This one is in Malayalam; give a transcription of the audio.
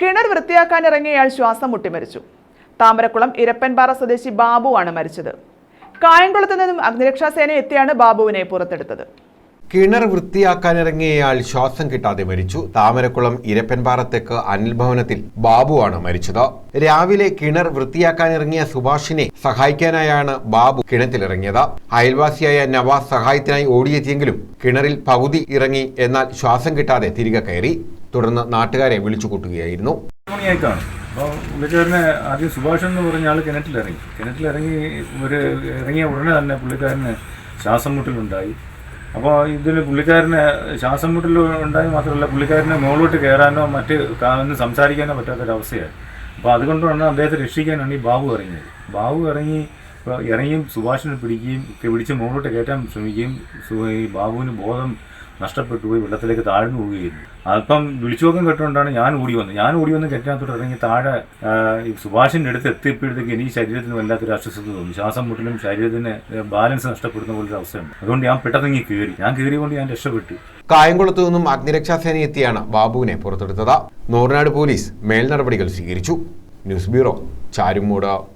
കിണർ വൃത്തിയാക്കാൻ ഇറങ്ങിയയാൾ ശ്വാസം മുട്ടി മരിച്ചു താമരക്കുളം ഇരപ്പൻപാറ സ്വദേശി ബാബുവാണ് മരിച്ചത്. കായംകുളത്ത് നിന്നും അഗ്നിരക്ഷാസേന എത്തിയാണ് ബാബുവിനെ പുറത്തെടുത്തത്. കിണർ വൃത്തിയാക്കാനിറങ്ങിയയാൾ ശ്വാസം കിട്ടാതെ മരിച്ചു. താമരക്കുളം ഇരപ്പൻപാറ തെക്ക് അനിൽ ഭവനത്തിൽ ബാബുവാണ് മരിച്ചത്. രാവിലെ കിണർ വൃത്തിയാക്കാനിറങ്ങിയ സുഭാഷിനെ സഹായിക്കാനായാണ് ബാബു കിണറ്റിലിറങ്ങിയത്. അയൽവാസിയായ നവാസ് സഹായത്തിനായി ഓടിയെത്തിയെങ്കിലും കിണറിൽ പകുതി ഇറങ്ങി എന്നാൽ ശ്വാസം കിട്ടാതെ തിരികെ കയറി. തുടർന്ന് നാട്ടുകാരെ വിളിച്ചു കൂട്ടുകയായിരുന്നു. അപ്പോൾ പുള്ളിക്കാരനെ ആദ്യം സുഭാഷ് എന്ന് പറഞ്ഞ ആൾ കിണറ്റിലിറങ്ങി. കിണറ്റിലിറങ്ങി ഒരു ഇറങ്ങിയ ഉടനെ തന്നെ പുള്ളിക്കാരന് ശ്വാസം മുട്ടലുണ്ടായി. അപ്പോൾ ഇതിൽ പുള്ളിക്കാരന് ശ്വാസം മുട്ടൽ ഉണ്ടായി മാത്രമല്ല പുള്ളിക്കാരന് മുകളിലോട്ട് കയറാനോ മറ്റ് ഒന്നും സംസാരിക്കാനോ പറ്റാത്തൊരവസ്ഥയായി. അപ്പോൾ അതുകൊണ്ടാണ് അദ്ദേഹത്തെ രക്ഷിക്കാനാണ് ഈ ബാബു ഇറങ്ങിയത്. ബാബു ഇറങ്ങി ഇറങ്ങിയും സുഭാഷിനെ പിടിക്കുകയും പിടിച്ച് മുകളിലോട്ട് കയറ്റാൻ ശ്രമിക്കുകയും ഈ ബാബുവിന് ബോധം നഷ്ടപ്പെട്ടു പോയി വെള്ളത്തിലേക്ക് താഴ്ന്നു പോവുകയായിരുന്നു. അല്പം വിളിച്ചുപോക്കം കെട്ടുകൊണ്ടാണ് ഞാൻ ഓടി വന്നത്. ഞാൻ ഓടി വന്ന് കെട്ടിനകത്തോട്ട് ഇറങ്ങി താഴെ സുഭാഷിന്റെ സുഭാഷിന്റെ അടുത്ത് എത്തിയപ്പോഴത്തേക്ക് എനിക്ക് ശരീരത്തിന് വല്ലാത്തൊരു അസ്വസ്ഥത തോന്നി. ശ്വാസം മുട്ടലും ശരീരത്തിന് ബാലൻസ് നഷ്ടപ്പെടുന്ന പോലൊരു അവസ്ഥയുണ്ട്. അതുകൊണ്ട് ഞാൻ പെട്ടെന്ന് കയറി. ഞാൻ കയറിയുകൊണ്ട് ഞാൻ രക്ഷപ്പെട്ടു. കായംകുളത്തു നിന്നും അഗ്നിരക്ഷാസേന എത്തിയാണ് ബാബുവിനെ പുറത്തെടുത്തത്. നൂറിനാട് പോലീസ് മേൽനടപടികൾ സ്വീകരിച്ചു. News bureau Charummood.